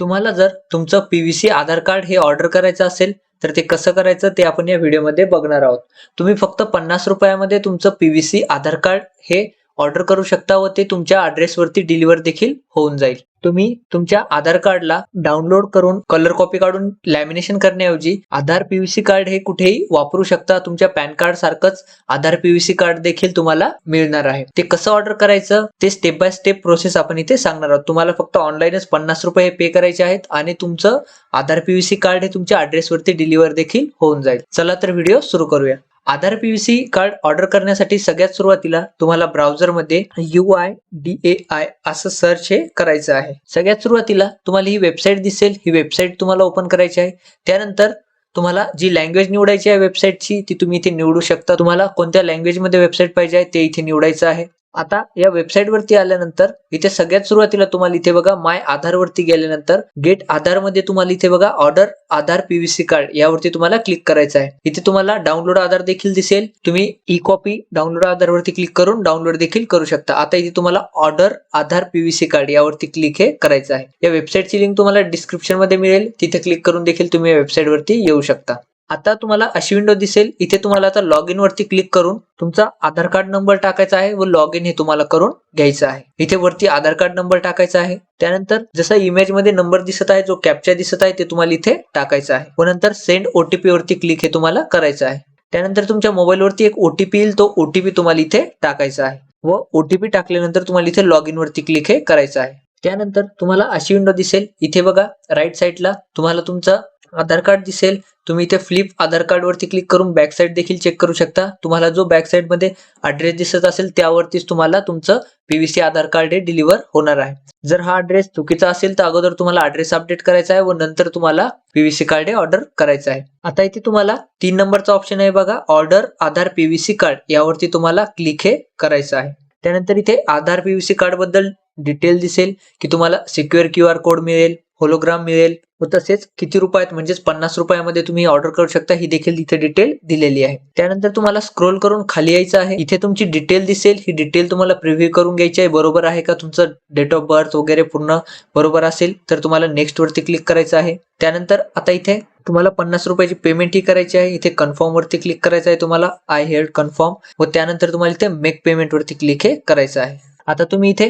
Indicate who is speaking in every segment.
Speaker 1: तुम्हाला जर तुमचं P V C Aadhaar card हे ऑर्डर करायचं असेल तर ते कसं करायचं ते आपण या व्हिडिओमध्ये बघणार आहोत. तुम्ही फक्त पन्नास रुपयामध्ये तुमचं P V C Aadhaar card हे ऑर्डर करू शकता व ते तुमच्या ॲड्रेसवरती डिलिव्हर देखील होऊन जाईल. तुम्ही तुमच्या आधार कार्डला डाउनलोड करून कलर कॉपी काढून लॅमिनेशन करण्याऐवजी आधार पीव्हीसी कार्ड हे कुठेही वापरू शकता. तुमच्या पॅन कार्ड सारखंच आधार पीव्हीसी कार्ड देखील तुम्हाला मिळणार आहे. ते कसं ऑर्डर करायचं? ते स्टेप बाय स्टेप प्रोसेस आपण इथे सांगणार आहोत. तुम्हाला फक्त ऑनलाईनच पन्नास रुपये पे करायचे आहेत आणि तुमचं आधार पीव्हीसी कार्ड हे तुमच्या ऍड्रेसवरती डिलिव्हर देखील होऊन जाईल. चला तर व्हिडिओ सुरू करूया. आधार पीव्हीसी कार्ड ऑर्डर करण्यासाठी सगळ्यात सुरुवातीला तुम्हाला ब्राउझरमध्ये U I D A I असं सर्च हे करायचं आहे. सगळ्यात सुरुवातीला तुम्हाला ही वेबसाईट दिसेल. ही वेबसाईट तुम्हाला ओपन करायची आहे. त्यानंतर तुम्हाला जी लँग्वेज निवडायची आहे वेबसाईटची ती तुम्ही इथे निवडू शकता. तुम्हाला कोणत्या लँग्वेजमध्ये वेबसाईट पाहिजे आहे ते इथे निवडायचं आहे. आता या वेबसाईट वरती आल्यानंतर इथे सगळ्यात सुरुवातीला तुम्हाला इथे बघा माय आधार वरती गेल्यानंतर गेट आधारमध्ये तुम्हाला इथे बघा ऑर्डर आधार पीव्हीसी कार्ड यावरती तुम्हाला क्लिक करायचं आहे. इथे तुम्हाला डाउनलोड आधार देखील दिसेल. तुम्ही ई कॉपी डाउनलोड आधार वरती क्लिक करून डाउनलोड देखील करू शकता. आता इथे तुम्हाला ऑर्डर आधार पीव्हीसी कार्ड यावरती क्लिक हे करायचं आहे. या वेबसाईटची लिंक तुम्हाला डिस्क्रिप्शनमध्ये मिळेल. तिथे क्लिक करून देखील तुम्ही या वेबसाईट वरती येऊ शकता. आता तुम्हाला अशी विंडो दिसेल. इथे तुम्हाला आता लॉग इन वरती क्लिक करून तुमचा आधार कार्ड नंबर टाकायचा आहे व लॉग इन हे तुम्हाला करून घ्यायचं आहे. इथे वरती आधार कार्ड नंबर टाकायचा आहे. त्यानंतर जसा इमेजमध्ये नंबर दिसत आहे जो कॅप्चा दिसत आहे ते तुम्हाला इथे टाकायचं आहे. व नंतर सेंड ओटीपी वरती क्लिक हे तुम्हाला करायचं आहे. त्यानंतर तुमच्या मोबाईलवरती एक ओटीपी येईल तो ओटीपी तुम्हाला इथे टाकायचा आहे. व ओटीपी टाकल्यानंतर तुम्हाला इथे लॉग इन वरती क्लिक हे करायचं आहे. त्यानंतर तुम्हाला अशी विंडो दिसेल. इथे बघा राईट साईडला तुम्हाला तुमचा आधार कार्ड दिसेल तुम्ही इथे फ्लिप आधार कार्ड वरती क्लिक करून बॅक साईड देखील चेक करू शकता. तुम्हाला जो बॅक साईडमध्ये ॲड्रेस दिसत असेल त्यावरतीच तुम्हाला तुमचं P V C Aadhaar card हे डिलिव्हर होणार आहे. जर हा ॲड्रेस चुकीचा असेल तर अगोदर तुम्हाला ॲड्रेस अपडेट करायचा आहे व नंतर तुम्हाला पीव्हीसी कार्ड हे ऑर्डर करायचं आहे. आता इथे तुम्हाला तीन नंबरचा ऑप्शन आहे बघा ऑर्डर आधार पीव्हीसी कार्ड यावरती तुम्हाला क्लिक हे करायचं आहे. त्यानंतर इथे आधार पीव्हीसी कार्डबद्दल डिटेल दिसेल की तुम्हाला सिक्युअर क्यू आर कोड मिळेल होलोग्राम मिळेल व तसेच किती रुपयात म्हणजेच पन्नास रुपयामध्ये तुम्ही ऑर्डर करू शकता ही देखील इथे डिटेल दिलेली आहे. त्यानंतर तुम्हाला स्क्रोल करून खाली यायचं आहे. इथे तुमची डिटेल दिसेल. ही डिटेल तुम्हाला प्रिव्ह्यू करून घ्यायची आहे. बरोबर आहे का? तुमचं डेट ऑफ बर्थ वगैरे पूर्ण बरोबर असेल तर तुम्हाला नेक्स्ट वरती क्लिक करायचं आहे. त्यानंतर आता इथे तुम्हाला पन्नास रुपयाची पेमेंट ही करायची आहे. इथे कन्फर्म वरती क्लिक करायचं आहे तुम्हाला. आय हेअर कन्फर्म व त्यानंतर तुम्हाला इथे मेक पेमेंट वरती क्लिक हे करायचं आहे. आता तुम्ही इथे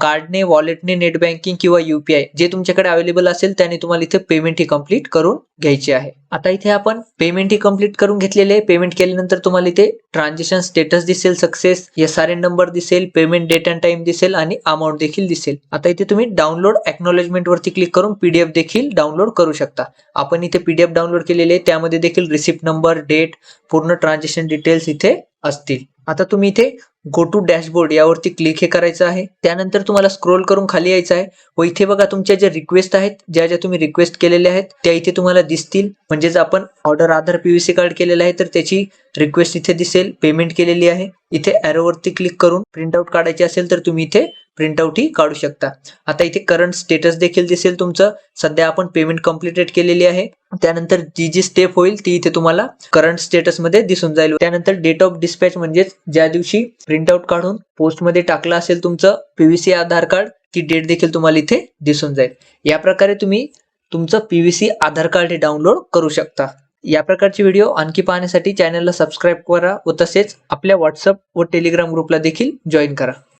Speaker 1: कार्डने वॉलेटने नेट बँकिंग किंवा युपीआय जे तुमच्याकडे अवेलेबल असेल त्याने तुम्हाला इथे पेमेंट ही कंप्लीट करून घ्यायची आहे. आता इथे आपण पेमेंट ही कंप्लीट करून घेतलेले आहे. पेमेंट केल्यानंतर तुम्हाला इथे ट्रान्झॅक्शन स्टेटस दिसेल success S R N number दिसेल पेमेंट डेट अँड टाइम दिसेल आणि अमाऊंट देखील दिसेल. आता इथे तुम्ही डाउनलोड एक्नॉलेजमेंट वरती क्लिक करून पीडीएफ देखील डाउनलोड करू शकता. आपण इथे पीडीएफ डाउनलोड केलेले आहे. त्यामध्ये देखील रिसिप्ट नंबर डेट पूर्ण ट्रान्झॅक्शन डिटेल्स इथे असतील. आता तुम्ही इथे गो टू डॅशबोर्ड यावरती क्लिक हे करायचं आहे. त्यानंतर तुम्हाला स्क्रोल करून खाली यायचं आहे. व इथे बघा तुमच्या ज्या रिक्वेस्ट आहेत ज्या ज्या तुम्ही रिक्वेस्ट केलेल्या आहेत त्या इथे तुम्हाला दिसतील. म्हणजेच आपण ऑर्डर आधार पीव्हीसी कार्ड केलेलं आहे तर त्याची रिक्वेस्ट इथे दिसेल पेमेंट केलेली आहे. इथे ॲरोवरती क्लिक करून प्रिंटआउट काढायची असेल तर तुम्ही इथे प्रिंटआउट ही काढू शकता. आता इथे करंट स्टेटस देखील दिसेल तुमचं. सध्या आपण पेमेंट कम्प्लिटेड केलेली आहे. त्यानंतर जी जी स्टेप होईल ती इथे तुम्हाला करंट स्टेटसमध्ये दिसून जाईल. त्यानंतर डेट ऑफ डिस्पॅच म्हणजेच ज्या दिवशी प्रिंटआउट काढून पोस्टमध्ये टाकलं असेल तुमचं P V C Aadhaar card ती डेट देखील तुम्हाला इथे दिसून जाईल. या प्रकारे तुम्ही तुमचं P V C Aadhaar card हे डाउनलोड करू शकता. या प्रकारचे व्हिडिओ आणखी पाहण्यासाठी चॅनलला सबस्क्राईब करा व तसेच आपल्या व्हॉट्सअप व टेलिग्राम ग्रुपला देखील जॉईन करा.